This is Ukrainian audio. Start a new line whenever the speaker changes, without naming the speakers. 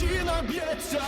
Жінок б'ється